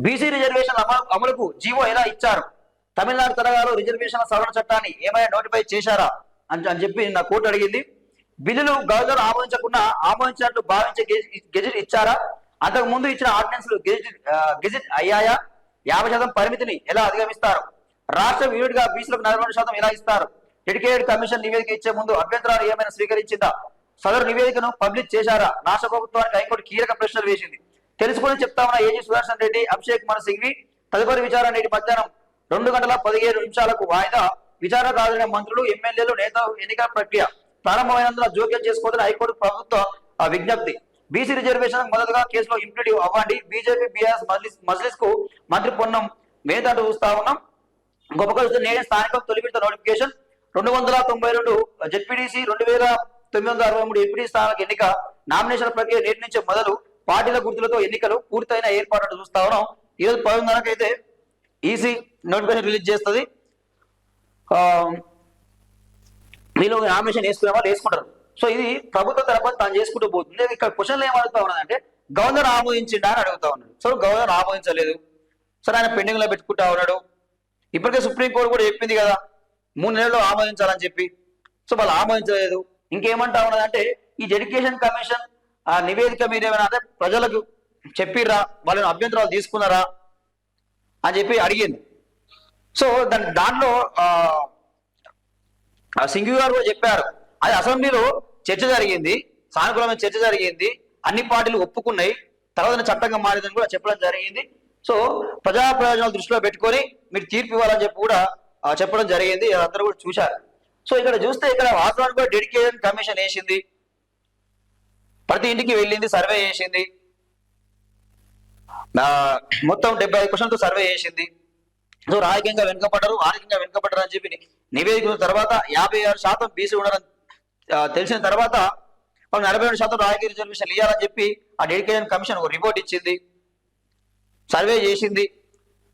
BC reservation అమలు అమలుకు GO ఎలా ఇచ్చారు? తమిళనాడు తరగాలో రిజర్వేషన్ల సవరణ చట్టాన్ని ఏమైనా నోటిఫై చేశారా? అని అని చెప్పి నా కోర్టు అడిగింది. బిల్లులు గవర్నర్ ఆమోదించకుండా ఆమోదించినట్టు భావించే గెజిట్ ఇచ్చారా? అంతకు ముందు ఇచ్చిన ఆర్డినెన్స్లు గెజిట్ గెజిట్ అయ్యాయా? యాభై శాతం పరిమితిని ఎలా అధిగమిస్తారు? రాష్ట్రం యూనిట్గా బీసీలకు నలభై రెండు శాతం ఎలా ఇస్తారు? డెడికేటెడ్ కమిషన్ నివేదిక ఇచ్చే ముందు అభ్యంతరాలు ఏమైనా స్వీకరించిందా? సదరు నివేదికను పబ్లిష్ చేశారా? రాష్ట్ర ప్రభుత్వానికి హైకోర్టు కీలక ప్రశ్నలు వేసింది. తెలుసుకుని చెప్తా ఉన్న ఏజీ సుదర్శన్ రెడ్డి అభిషేక్ కుమార్ సింఘ్వి తదుపరి విచారణ నేటి మధ్యాహ్నం రెండు గంటల పదిహేను నిమిషాలకు వాయిదా విచారణ కాదనే మంత్రులు ఎమ్మెల్యేలు నేత ఎన్నికల ప్రక్రియ ప్రారంభమైనందున జోక్యం చేసుకోవద్దని హైకోర్టు ప్రభుత్వ విజ్ఞప్తి. బీసీ రిజర్వేషన్ మొదటగా కేసులో ఇంప్లీట్ అవ్వండి. బీజేపీ బీఆర్ఎస్ మజ్లిస్ మజ్లిస్కు మంత్రి పొన్నం మేదంటూ చూస్తా ఉన్నాం. గొప్ప కలుస్తూ నేనే స్థానికం తొలి విడత నోటిఫికేషన్. రెండు వందల తొంభై రెండు జెడ్పీడీసీ రెండు వేల తొమ్మిది వందల అరవై మూడు ఎంపీడీ స్థానాలకు ఎన్నిక. నామినేషన్ ప్రక్రియ నేటి నుంచే మొదలు. పార్టీల గుర్తులతో ఎన్నికలు పూర్తయిన ఏర్పాటు చూస్తా ఉన్నాం. ఈ రోజు ఈసీ నోటిఫికేషన్ రిలీజ్ చేస్తుంది. మీలో నామినేషన్ వేసుకునే వాళ్ళు వేసుకుంటారు. సో ఇది ప్రభుత్వ తరపున తాను చేసుకుంటూ పోతుంది. ఇక్కడ క్వశ్చన్లు ఏమడుగుతా ఉన్నదంటే గవర్నర్ ఆమోదించిండా అని అడుగుతా ఉన్నాడు సో గవర్నర్ ఆమోదించలేదు. సరే ఆయన పెండింగ్లో పెట్టుకుంటా ఉన్నాడు. ఇప్పటికే సుప్రీంకోర్టు కూడా చెప్పింది కదా మూడు నెలల్లో ఆమోదించాలని చెప్పి. సో వాళ్ళు ఆమోదించలేదు. ఇంకేమంటా ఉన్నదంటే ఈ డెడికేషన్ కమిషన్ ఆ నివేదిక మీరేమైనా ఏమైనా అంటే ప్రజలకు చెప్పిర్రా? వాళ్ళని అభ్యంతరాలు తీసుకున్నారా? అని చెప్పి అడిగింది. సో దాని దాంట్లో ఆ, గారు కూడా చెప్పారు. అది అసెంబ్లీలో చర్చ జరిగింది. సానుకూలమైన చర్చ జరిగింది. అన్ని పార్టీలు ఒప్పుకున్నాయి. తర్వాత చట్టంగా మారిందని కూడా చెప్పడం జరిగింది. సో ప్రజా ప్రయోజనాలు దృష్టిలో పెట్టుకొని మీరు తీర్పు ఇవ్వాలని చెప్పి కూడా చెప్పడం జరిగింది. అందరూ కూడా చూశారు. సో ఇక్కడ చూస్తే ఇక్కడ వాస్తవానికి కూడా డెడికేషన్ కమిషన్ వేసింది. ప్రతి ఇంటికి వెళ్ళింది సర్వే చేసింది. మొత్తం డెబ్బై ఐదు క్వశ్చన్తో సర్వే చేసింది. సో రాజకీయంగా వెనుకబడ్డరు ఆర్థికంగా వెనుకబడ్డరు అని చెప్పి నివేదిక తర్వాత యాభై ఆరు శాతం బీసీ ఉన్నారని తెలిసిన తర్వాత వాళ్ళు నలభై రెండు శాతం రాజకీయ రిజర్వేషన్ ఇవ్వాలని చెప్పి ఆ డెడికేషన్ కమిషన్ ఒక రిపోర్ట్ ఇచ్చింది. సర్వే చేసింది.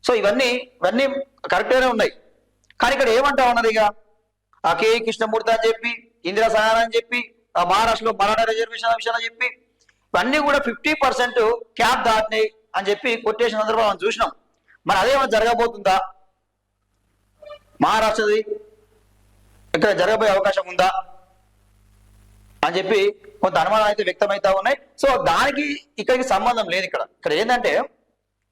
సో ఇవన్నీ ఇవన్నీ కరెక్ట్గానే ఉన్నాయి. కానీ ఇక్కడ ఏమంటా ఉన్నది ఇక? ఆ కే కృష్ణమూర్తి అని చెప్పి ఇందిరా సహాయన్ అని చెప్పి మహారాష్ట్రలో మరాఠా రిజర్వేషన్ విషయాలు చెప్పి ఇవన్నీ కూడా ఫిఫ్టీ పర్సెంట్ క్యాప్ దాటినాయి అని చెప్పి కొట్టేసిన సందర్భంలో మనం చూసినాం. మరి అదేమైనా జరగబోతుందా? మహారాష్ట్రది ఇక్కడ జరగబోయే అవకాశం ఉందా? అని చెప్పి కొంత అనుమానాలు అయితే వ్యక్తమవుతా ఉన్నాయి. సో దానికి ఇక్కడికి సంబంధం లేదు ఇక్కడ. ఇక్కడ ఏంటంటే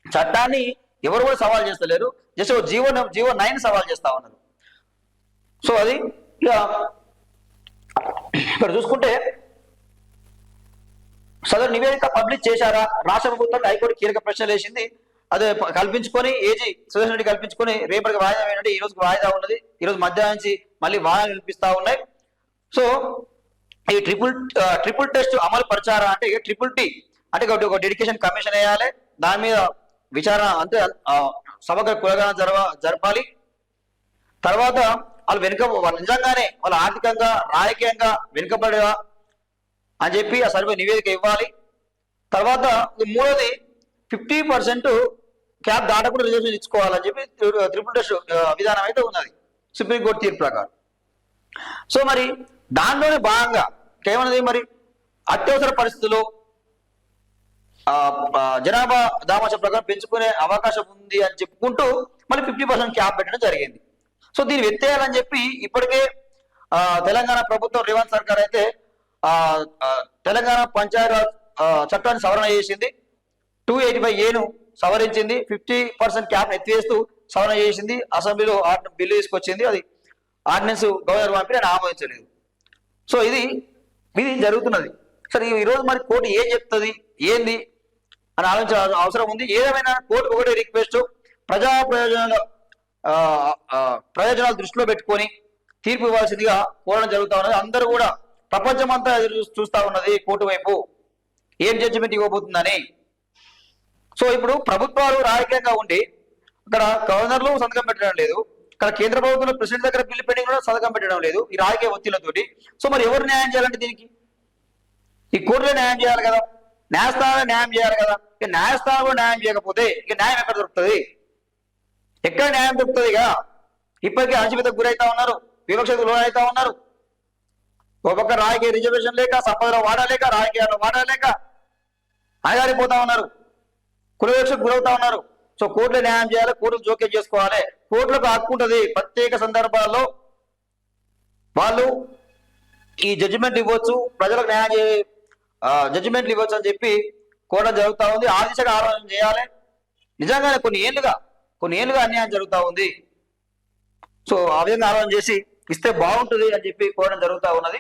చట్టాన్ని ఎవరు కూడా సవాల్ చేస్తలేరు. జస్ట్ జీవో జీవో నైన్ సవాల్ చేస్తా ఉన్నారు. సో అది ఇక ఇక్కడ చూసుకుంటే సదరు నివేదిక పబ్లిష్ చేశారా? రాష్ట్ర ప్రభుత్వం హైకోర్టు కీలక ప్రశ్నలు వేసింది. అదే కల్పించుకొని ఏజీ సుదర్శన్ రెడ్డి కల్పించుకొని రేపటికి వాయిదా ఏంటంటే ఈ రోజుకి వాయిదా ఉన్నది. ఈ రోజు మధ్యాహ్నం నుంచి మళ్ళీ వాయిదా వినిపిస్తా ఉన్నాయి. సో ఈ ట్రిపుల్ ట్రిపుల్ టెస్ట్ అమలు పరిచారా అంటే ట్రిపుల్ టీ అంటే ఒకటి ఒక డెడికేషన్ కమిషన్ వేయాలి. దాని మీద విచారణ అంటే సమగ్ర కులగా జరవ జరపాలి. తర్వాత వాళ్ళు వెనుక వాళ్ళు నిజంగానే వాళ్ళు ఆర్థికంగా రాజకీయంగా వెనుకబడేవా అని చెప్పి ఆ సర్వే నివేదిక ఇవ్వాలి. తర్వాత మూడోది ఫిఫ్టీ పర్సెంట్ క్యాప్ దాటకుండా రిజర్వేషన్ ఇచ్చుకోవాలని చెప్పి త్రిపుల్ డెస్ టెస్ట్ విధానం అయితే ఉన్నది. సుప్రీంకోర్టు తీర్పు ప్రకారం. సో మరి దానిలోనే భాగంగా ఏమన్నది మరి? అత్యవసర పరిస్థితుల్లో ఆ, జనాభా దామాష ప్రకారం పెంచుకునే అవకాశం ఉంది అని చెప్పుకుంటూ మళ్ళీ ఫిఫ్టీ పర్సెంట్ క్యాప్ పెట్టడం జరిగింది. సో దీన్ని ఎత్తేయాలని చెప్పి ఇప్పటికే ఆ, తెలంగాణ ప్రభుత్వం రేవంత్ సర్కార్ అయితే ఆ, తెలంగాణ పంచాయతీరాజ్ చట్టాన్ని సవరణ చేసింది. టూ ఎయిటీ ఫైవ్ ఏను సవరించింది. ఫిఫ్టీ పర్సెంట్ క్యాప్ ఎత్తివేస్తూ సవరణ చేసింది. అసెంబ్లీలో బిల్లు తీసుకొచ్చింది. అది ఆర్డినెన్స్ గవర్నర్ పంపి నేను ఆమోదించలేదు. సో ఇది ఇది జరుగుతున్నది. సరే ఈ రోజు మరి కోర్టు ఏం చెప్తుంది? ఏంది? అని ఆలోచించాల్సిన అవసరం ఉంది. ఏదేమైనా కోర్టు ఒకటే రిక్వెస్ట్. ప్రజా ప్రయోజనాల ప్రయోజనాలు దృష్టిలో పెట్టుకొని తీర్పు ఇవ్వాల్సిందిగా కోరడం జరుగుతా ఉన్నది. అందరూ కూడా ప్రపంచమంతా ఎదురు చూస్తా ఉన్నది కోర్టు వైపు. ఏం జడ్జిమెంట్ ఇవ్వబోతుందని. సో ఇప్పుడు ప్రభుత్వాలు రాజకీయంగా ఉండి అక్కడ గవర్నర్లు సంతకం పెట్టడం లేదు. ఇక్కడ కేంద్ర ప్రభుత్వంలో ప్రెసిడెంట్ దగ్గర బిల్లు పెండింగ్ కూడా సంతకం పెట్టడం లేదు. ఈ రాజకీయ ఒత్తిళ్ళతోటి. సో మరి ఎవరు న్యాయం చేయాలంటే దీనికి? ఈ కోర్టులో న్యాయం చేయాలి కదా. న్యాయస్థానంలో న్యాయం చేయాలి కదా. ఇక న్యాయస్థానంలో న్యాయం చేయకపోతే ఇక న్యాయం ఎక్కడ దొరుకుతుంది? ఎక్కడ న్యాయం దొరుకుతుంది ఇక? ఇప్పటికే అణచివేతకు గురైతా ఉన్నారు వివక్షకు లోనైతా ఉన్నారు. ఒక పక్క రాజకీయ రిజర్వేషన్ లేక సంపదలో వాడలేక రాజకీయాల్లో వాడలేక అణగారిపోతా ఉన్నారు. కులవివక్షకు గురవుతా ఉన్నారు. సో కోర్టులు న్యాయం చేయాలి కోర్టులు జోక్యం చేసుకోవాలి. కోర్టులకు హక్కు ఉంటుంది. ప్రత్యేక సందర్భాల్లో వాళ్ళు ఈ జడ్జిమెంట్ ఇవ్వచ్చు ప్రజలకు న్యాయం చే జడ్జిమెంట్లు ఇవ్వచ్చు అని చెప్పి కోర్టు జరుగుతూ ఉంది. ఆ దిశగా ఆలోచన చేయాలి. నిజంగానే కొన్ని ఏళ్ళుగా కొన్ని ఏళ్ళుగా అన్యాయం జరుగుతూ ఉంది. సో ఆ విధంగా ఆలోచన చేసి ఇస్తే బాగుంటుంది అని చెప్పి కోరడం జరుగుతూ ఉన్నది.